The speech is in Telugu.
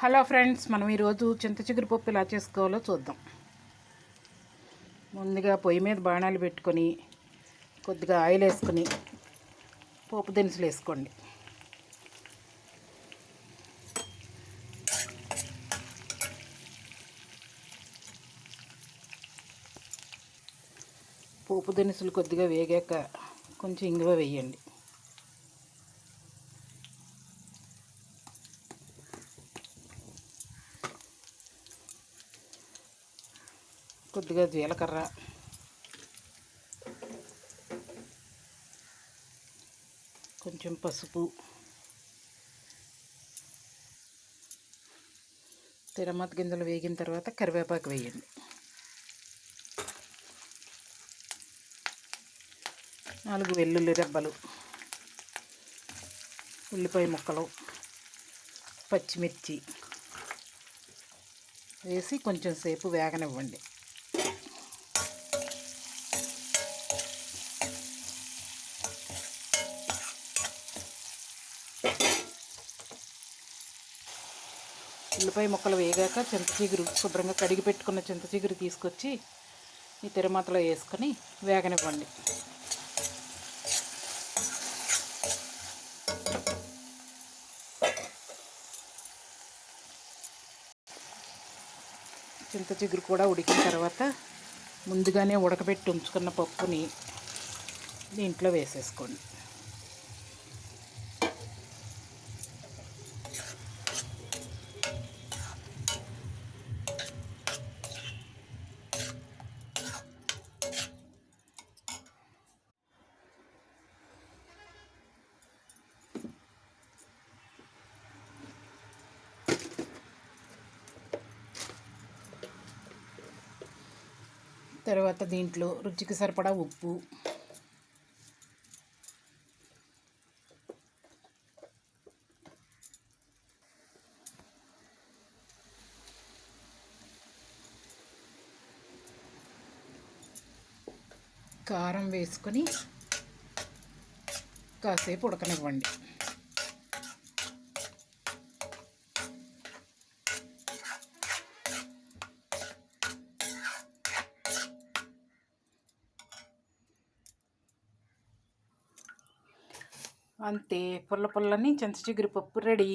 హలో ఫ్రెండ్స్ మనం ఈరోజు చింత చిగురు పప్పు ఎలా చేసుకోవాలో చూద్దాం. ముందుగా పొయ్యి మీద బాణాలు పెట్టుకొని కొద్దిగా ఆయిల్ వేసుకొని పోపు దినుసులు వేసుకోండి. పోపు దినుసులు కొద్దిగా వేగాక కొంచెం ఇంగువ వేయండి. కొద్దిగా జీలకర్ర. కొంచెం పసుపు. తిరమత గింజలు వేగిన తర్వాత కరివేపాకు వేయండి. నాలుగు వెల్లుల్లి రెబ్బలు. ఉల్లిపాయ ముక్కలు. పచ్చిమిర్చి. వేసి కొంచెం సేపు వేగనివ్వండి. ఉల్లిపాయ ముక్కలు వేగాక చింతచిగురు శుభ్రంగా కడిగి పెట్టుకున్న చింతచిగురు తీసుకొచ్చి ఈ తిరుమతలో వేసుకొని వేగనివ్వండి. చింత చిగురు కూడా ఉడికిన తర్వాత ముందుగానే ఉడకబెట్టి ఉంచుకున్న పప్పుని దీంట్లో వేసేసుకోండి. తర్వాత దీంట్లో రుచికి సరిపడా ఉప్పు. కారం వేసుకొని కాసేపు ఉడకనివ్వండి. అంతే పుల్ల పుల్లని చింతచిగురు పప్పు రెడీ.